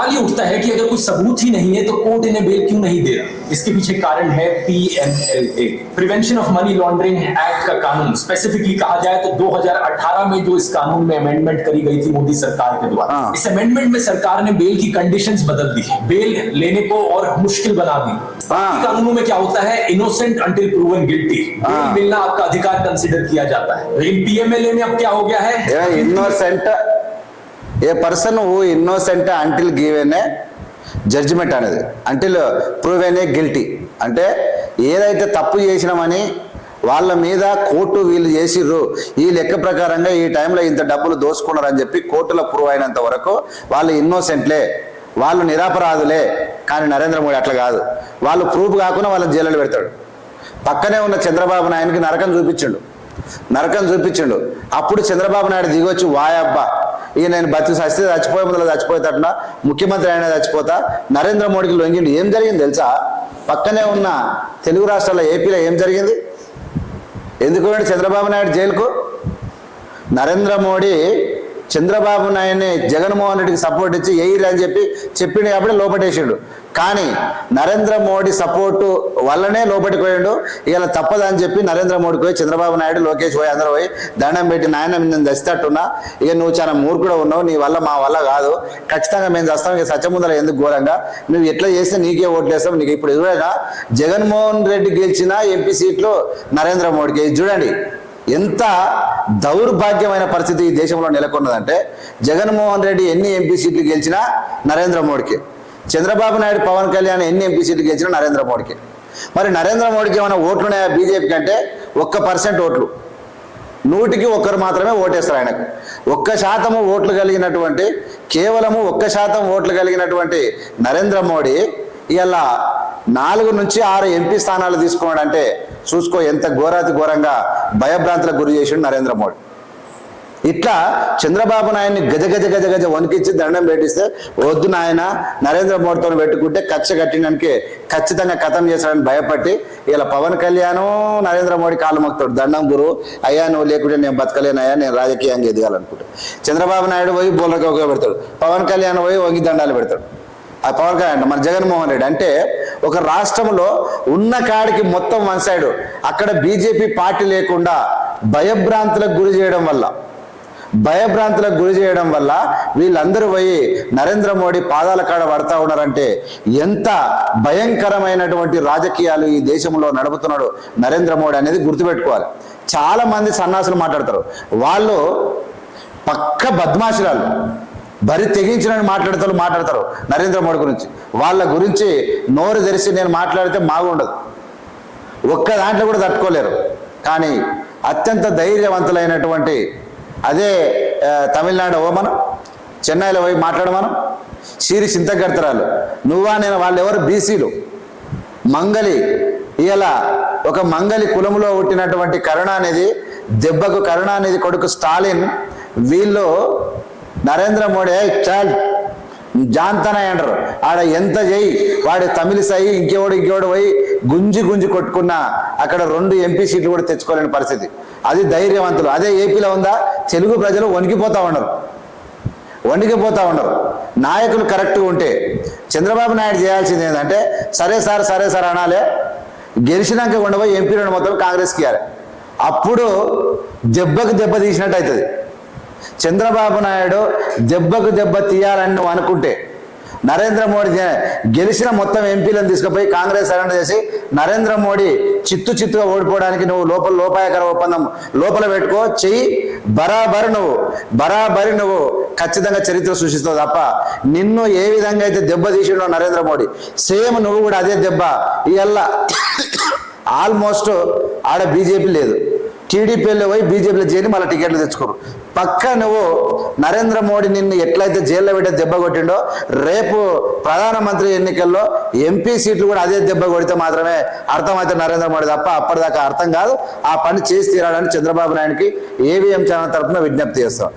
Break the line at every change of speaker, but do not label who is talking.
सवाल ये उठता है कि अगर कोई सबूत ही नहीं है तो कोर्ट इन्हें बेल क्यों नहीं दे रहा? इसके पीछे कारण है P M L A prevention of money laundering act का कानून। स्पेसिफिकली कहा जाए तो 2018 में जो इस कानून में अमेंडमेंट करी गई थी मोदी सरकार के द्वारा
हाँ।
इस अमेंडमेंट में सरकार ने बेल की कंडीशन बदल दी बेल लेने को और मुश्किल बना दी।
हाँ।
कानूनों में क्या होता है? इनोसेंट अंटिल प्रूवन गिल्टी
हाँ।
मिलना आपका अधिकार कंसिडर किया जाता है। लेकिन पीएमएलए में अब क्या हो गया है?
Innocent a person who innocent until given a judgement అనేది. అంటిల్ ప్రూవ్ ఏ గిల్టీ అంటే ఏదైతే తప్పు చేసినామని వాళ్ళ మీద కోర్టు వీళ్ళు చేసిర్రు ఈ లెక్క ప్రకారంగా ఈ టైంలో ఇంత డబ్బులు దోసుకున్నారని చెప్పి కోర్టులో ప్రూవ్ అయినంత వరకు వాళ్ళు ఇన్నోసెంట్లే వాళ్ళు నిరాపరాధులే. కానీ నరేంద్ర మోడీ అట్లా కాదు. వాళ్ళు ప్రూఫ్ కాకుండా వాళ్ళని జైలు పెడతాడు. పక్కనే ఉన్న చంద్రబాబు నాయనకి నరకం చూపించిండు. నరకం చూపించిండు. అప్పుడు చంద్రబాబు నాయుడు దిగొచ్చి వాయబ్బా ఇక నేను బతి సస్తే చచ్చిపోయే ముందు చచ్చిపోయేటట్టున ముఖ్యమంత్రి అయినా చచ్చిపోతా. నరేంద్ర మోడీకి లొంగిండు. ఏం జరిగింది తెలుసా? పక్కనే ఉన్న తెలుగు రాష్ట్రాల ఏపీలో ఏం జరిగింది? ఎందుకు చంద్రబాబు నాయుడు జైలుకు? నరేంద్ర మోడీ చంద్రబాబు నాయుడిని జగన్మోహన్ రెడ్డికి సపోర్ట్ ఇచ్చి ఎయిర్ అని చెప్పి చెప్పిండు కాబట్టి లోపటేసిండు. కానీ నరేంద్ర మోడీ సపోర్టు వల్లనే లోపలికి పోయాడు. ఇలా తప్పదని చెప్పి నరేంద్ర మోడీకి పోయి చంద్రబాబు నాయుడు లోకేష్ పోయి అందరూ పోయి దండం పెట్టి నాయన నేను దస్తట్టున్నా ఇక నువ్వు చాలా మూర్ఖుడు ఉన్నావు. నీ వల్ల మా వల్ల కాదు. ఖచ్చితంగా మేము చేస్తాం. ఇక సత్యముందర ఎందుకు ఘోరంగా? నువ్వు ఎట్లా చేస్తే నీకే ఓట్లు వేస్తాం నీకు ఇప్పుడు ఎదురైనా జగన్మోహన్ రెడ్డి గెలిచిన ఎంపీ సీట్లు నరేంద్ర మోడీకి. చూడండి. ఎంత దౌర్భాగ్యమైన పరిస్థితి ఈ దేశంలో నెలకొన్నదంటే జగన్మోహన్ రెడ్డి ఎన్ని ఎంపీ సీట్లు గెలిచినా నరేంద్ర మోడీకి. చంద్రబాబు నాయుడు పవన్ కళ్యాణ్ ఎన్ని ఎంపీ సీట్లు గెలిచినా నరేంద్ర మోడీకి. మరి నరేంద్ర మోడీకి ఏమైనా ఓట్లు ఉన్నాయా బీజేపీ కంటే? ఒక్క పర్సెంట్ ఓట్లు. నూటికి ఒక్కరు మాత్రమే ఓటేస్తారు ఆయనకు. ఒక్క శాతము ఓట్లు కలిగినటువంటి కేవలము ఒక్క శాతం ఓట్లు కలిగినటువంటి నరేంద్ర మోడీ ఇలా నాలుగు నుంచి ఆరు ఎంపీ స్థానాలు తీసుకున్నాడు అంటే చూసుకో ఎంత ఘోరాతి ఘోరంగా భయభ్రాంతులకు గురి చేసిండు నరేంద్ర మోడీ. ఇట్లా చంద్రబాబు నాయుడిని గజ గజ గజ గజ వణికిచ్చి దండం పెట్టిస్తే వద్దు నాయన నరేంద్ర మోడీతో పెట్టుకుంటే కచ్చ కట్టినానికి ఖచ్చితంగా కథం చేశాడని భయపట్టి ఇలా పవన్ కళ్యాణ్ నరేంద్ర మోడీ కాళ్ళు మొక్కుతాడు. దండం గురు అయ్యా నువ్వు లేకుంటే నేను బతకలేనయ్యా నేను రాజకీయంగా ఎదగాలనుకుంటా. చంద్రబాబు నాయుడు పోయి బోర్లకి పెడతాడు పవన్ కళ్యాణ్ పోయి వంగి దండాలు పెడతాడు. ఆ పవన్ కళ్యాణ్ మన జగన్మోహన్ రెడ్డి అంటే ఒక రాష్ట్రంలో ఉన్న కాడికి మొత్తం వన్ సైడ్. అక్కడ బీజేపీ పార్టీ లేకుండా భయభ్రాంతులకు గురి చేయడం వల్ల భయభ్రాంతులకు గురి చేయడం వల్ల వీళ్ళందరూ పోయి నరేంద్ర మోడీ పాదాల కాడ పడతా ఉన్నారంటే ఎంత భయంకరమైనటువంటి రాజకీయాలు ఈ దేశంలో నడుపుతున్నాడు నరేంద్ర మోడీ అనేది గుర్తుపెట్టుకోవాలి. చాలా మంది సన్నాసులు మాట్లాడతారు. వాళ్ళు పక్క బద్మాషురాలు. బరి తెగించిన మాట్లాడతారు మాట్లాడతారు నరేంద్ర మోడీ గురించి. వాళ్ళ గురించి నోరు తెరిచి నేను మాట్లాడితే మాగుండదు ఒక్క దాంట్లో కూడా తట్టుకోలేరు. కానీ అత్యంత ధైర్యవంతులైనటువంటి అదే తమిళనాడు ఓ మనం చెన్నైలో పోయి మాట్లాడమనం సిరి చింతగడతరాలు నువ్వా నేను వాళ్ళు ఎవరు బీసీలు. మంగలి ఇలా ఒక మంగలి కులములో పుట్టినటువంటి అనేది దెబ్బకు కరుణ అనేది కొడుకు స్టాలిన్ వీళ్ళు నరేంద్ర మోడీ "ఏయ్, చాల్. జాంతనే అంటారు. ఆడ ఎంత చేయి? వాడు తమిళిసై ఇంకేవాడు ఇంకేవాడు పోయి గుంజి గుంజి కొట్టుకున్న అక్కడ రెండు ఎంపీ సీట్లు కూడా తెచ్చుకోలేని పరిస్థితి. అది ధైర్యవంతులు. అదే ఏపీలో ఉందా? తెలుగు ప్రజలు వణికిపోతా ఉండరు. వణికిపోతా ఉండరు. నాయకులు కరెక్ట్గా ఉంటే చంద్రబాబు నాయుడు చేయాల్సింది ఏంటంటే సరే సార్ సరే సార్ అనాలే. గెలిచినాక ఉండబోయి ఎంపీలను మొత్తం కాంగ్రెస్కి ఇవ్వాలి అప్పుడు దెబ్బకు దెబ్బ తీసినట్టు అవుతుంది. చంద్రబాబు నాయుడు దెబ్బకు దెబ్బ తీయాలని నువ్వు అనుకుంటే నరేంద్ర మోడీ గెలిచిన మొత్తం ఎంపీలను తీసుకుపోయి కాంగ్రెస్ సరెండర్ చేసి నరేంద్ర మోడీ చిత్తు చిత్తుగా ఓడిపోవడానికి నువ్వు లోపల లోపాయకర ఒప్పందం లోపల పెట్టుకో చెయ్యి. బరాబరి నువ్వు బరాబరి నువ్వు ఖచ్చితంగా చరిత్ర సృష్టిస్తావు తప్ప నిన్ను ఏ విధంగా అయితే దెబ్బ తీసిండో నరేంద్ర మోడీ సేమ్ నువ్వు కూడా అదే దెబ్బ. ఇవల్ల ఆల్మోస్ట్ ఆడ బీజేపీ లేదు. టీడీపీలో పోయి బీజేపీలో చేరి మళ్ళీ టికెట్లు తెచ్చుకోరు. పక్క నువ్వు నరేంద్ర మోడీ నిన్ను ఎట్లయితే జైల్లో పెట్టే దెబ్బ కొట్టిండో రేపు ప్రధానమంత్రి ఎన్నికల్లో ఎంపీ సీట్లు కూడా అదే దెబ్బ కొడితే మాత్రమే అర్థమైతే నరేంద్ర మోడీ తప్ప అప్పటిదాకా అర్థం కాదు. ఆ పని చేసి తీరాలని చంద్రబాబు నాయుడికి ఏవిఎం ఛానల్ తరఫున విజ్ఞప్తి చేస్తాం.